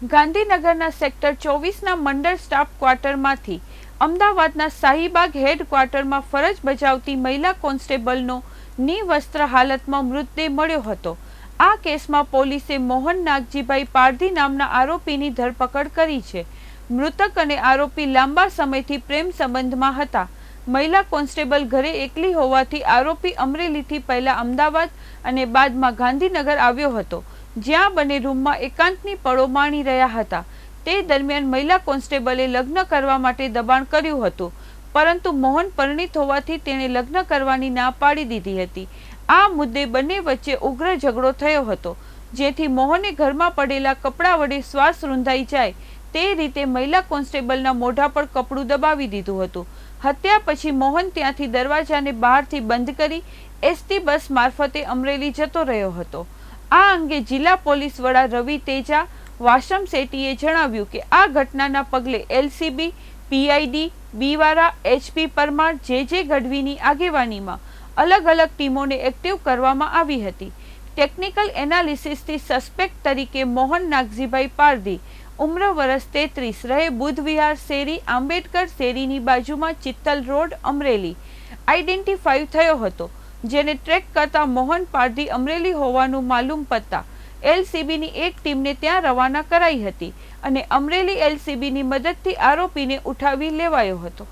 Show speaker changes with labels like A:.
A: ગાંધીનગરના સેક્ટર ચોવીસના મંડળ સ્ટાફ ક્વાર્ટરમાંથી અમદાવાદના શાહીબાગ હેડક્વાર્ટરમાં ફરજ બજાવતી મહિલા કોન્સ્ટેબલનો નિવસ્ત્ર હાલતમાં મૃતદેહ મળ્યો હતો. આ કેસમાં પોલીસે મોહન નાગજીભાઈ પારધી નામના આરોપીની ધરપકડ કરી છે. મૃતક અને આરોપી લાંબા સમયથી પ્રેમ સંબંધમાં હતા. મહિલા કોન્સ્ટેબલ ઘરે એકલી હોવાથી આરોપી અમરેલીથી પહેલા અમદાવાદ અને બાદમાં ગાંધીનગર આવ્યો હતો. જ્યાં બંને રૂમમાં એકાંતની પળો માણી રહ્યા હતા. તે દરમિયાન મહિલા કોન્સ્ટેબલે લગ્ન કરવા માટે દબાણ કર્યું હતું, પરંતુ મોહન પરિણીત હોવાથી તેણે લગ્ન કરવાની ના પાડી દીધી હતી. આ મુદ્દે બંને વચ્ચે ઉગ્ર ઝઘડો થયો હતો, જેથી મોહને ઘરમાં પડેલા કપડાં વડે શ્વાસ રૂંધાઈ જાય. તે રીતે મહિલા કોન્સ્ટેબલના મોઢા પર કપડું દબાવી દીધું હતું. હત્યા પછી મોહન ત્યાંથી દરવાજાને બહારથી બંધ કરી એસટી બસ મારફતે અમરેલી જતો રહ્યો હતો. આ અંગે જિલ્લા પોલીસ વડા રવિ તેજા, વાસમ શેટ્ટીએ જણાવ્યું કે આ ઘટનાના પગલે એલસીબી, પીઆઈડી, બીવારા, એચપી પરમાર, જે જે ગઢવીની આગેવાનીમાં અલગ અલગ ટીમોને એક્ટિવ કરવામાં આવી હતી. ટેકનિકલ એનાલિસિસથી સસ્પેક્ટ તરીકે મોહન નાગજીભાઈ પારધી, ઉમ્ર વરસ તેત્રીસ, રહે બુધવિહાર શેરી, આંબેડકર શેરીની બાજુમાં ચિત્તલ રોડ, અમરેલી. આઈડેન્ટિફાઈ થયો હતો. જેને ટ્રેક કરતા મોહન પારધી અમરેલી હોવાનું માલુમ પડતા એલસીબીની એક ટીમને ત્યાં રવાના કરાઈ હતી અને અમરેલી એલસીબીની મદદથી આરોપીને ઉઠાવી લેવાયો હતો.